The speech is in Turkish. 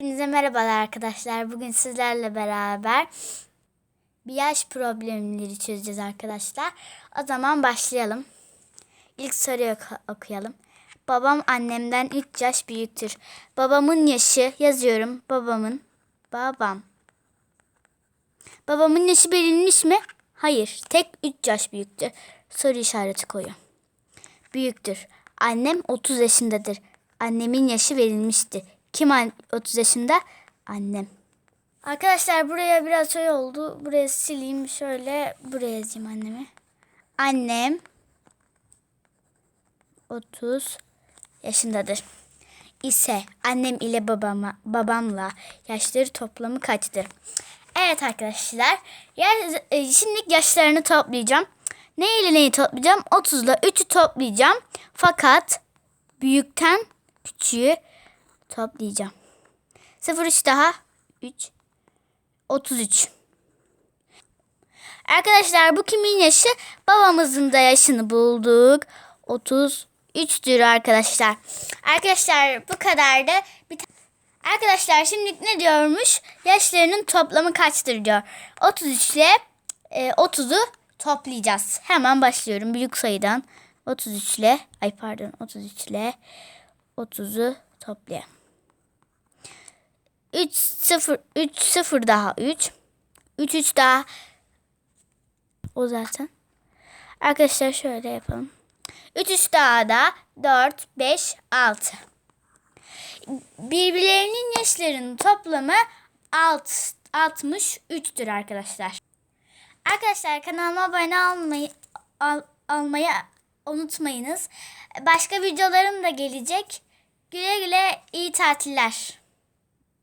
Hepinize merhabalar arkadaşlar. Bugün sizlerle beraber bir yaş problemleri çözeceğiz arkadaşlar. O zaman başlayalım. İlk soruyu oku- okuyalım. Babam annemden 3 yaş büyüktür. Babamın yaşı yazıyorum. Babamın babam. Babamın yaşı belirlenmiş mi? Hayır. Tek 3 yaş büyüktür. Soru işareti koyuyorum. Büyüktür. Annem 30 yaşındadır. Annemin yaşı verilmişti. Kim an- 30 yaşında? Annem. Arkadaşlar buraya biraz şey oldu. Buraya sileyim. Şöyle buraya yazayım annemi. Annem 30 yaşındadır. İse annem ile babama, babamla yaşları toplamı kaçtır? Evet arkadaşlar. Ya- e, şimdi yaşlarını toplayacağım. Ne ile neyi toplayacağım? 30 ile 3'ü toplayacağım. Fakat büyükten küçüğü toplayacağım. 0 3 daha 3 33. Arkadaşlar bu kimin yaşı? Babamızın da yaşını bulduk. 33'tür arkadaşlar. Arkadaşlar bu kadar da bir Arkadaşlar şimdi ne diyormuş? Yaşlarının toplamı kaçtır diyor. 33 ile e, 30'u toplayacağız. Hemen başlıyorum büyük sayıdan. 33 ile ay pardon 33 ile 30'u toplayalım. 3 0 3 0 daha 3. 3 3 daha o zaten. Arkadaşlar şöyle yapalım. 3 3 daha da 4 5 6. Birbirlerinin yaşlarının toplamı 6 63'tür arkadaşlar. Arkadaşlar kanalıma abone olmayı al, almayı unutmayınız. Başka videolarım da gelecek. Güle güle iyi tatiller.